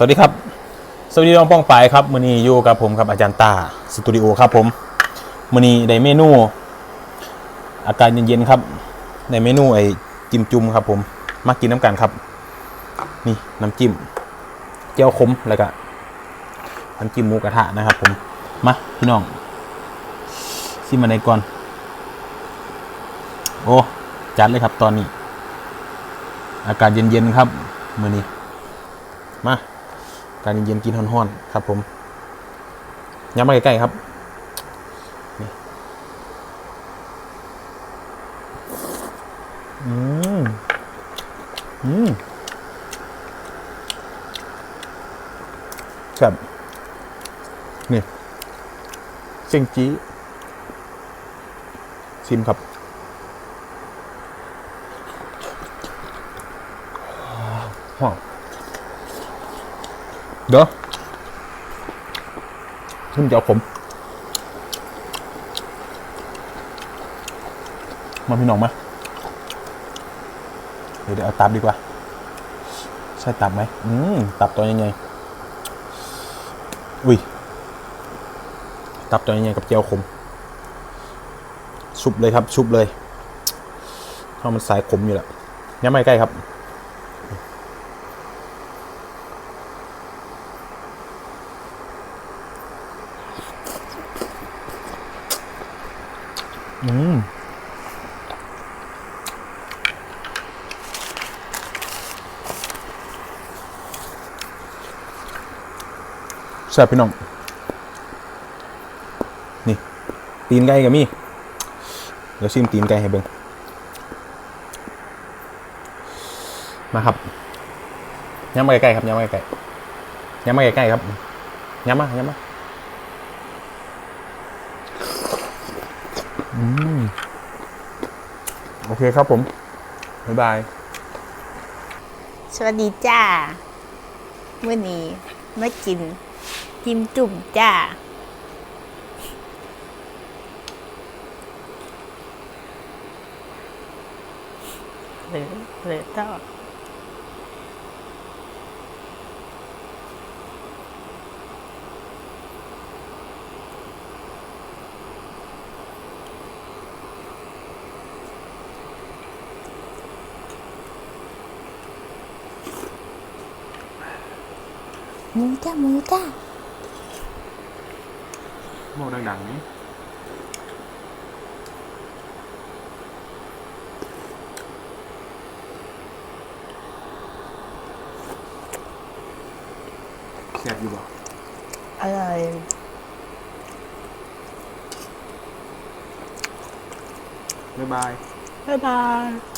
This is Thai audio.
สวัสดีครับ สวัสดีน้องป้องปายครับมือนี้อยู่กับผมครับอาจารย์ตาสตูดิโอครับผมมือนี้ได้เมนู อากาศเย็นๆครับในเมนูไอ้จิ้มจุ่มครับ ผมมากินน้ำกันครับ นี่น้ำจิ้มเจียวขมแล้วก็น้ำจิ้มหมูกระทะนะครับ ผมมาพี่น้องซิมาในก่อน โอ้จัดเลยครับตอนนี้ อากาศเย็นๆครับมือนี้มา การเย็นๆกินฮ้อนๆครับ ผมย้ำมาใกล้ๆครับนี่อืมอืมครับนี่เสียงจี้ชิมครับว้าว เด้อขึ้นเจ้าผม มาพี่น้องมาเดี๋ยวเดี๋ยวเอาตับดีกว่า ใช่ตับไหม อืม ตับตัวยังไงอุ้ย ตับตัวยังไงกับเจียวขม ชุบเลยครับ ชุบเลยเพราะมันสายขมอยู่แหละยังไม่ใกล้ครับ อืมแซ่บพี่น้อง นี่ ตีนไก่กับมี่เดี๋ยวชิมตีนไก่ให้เบิ่งมาครับย้ำมาใกล้ๆครับย้ำมาใกล้ๆย้ำมาใกล้ๆครับย้ำมาย้ำมา โอเคครับผม บ๊ายบาย สวัสดีจ้าเมื่อนี้มากินจิ้มจุ่มจ้า หรือหรือต่อง ๆนี้แซ่บอยู่บ่อร่อยบ๊ายบายบ๊ายบาย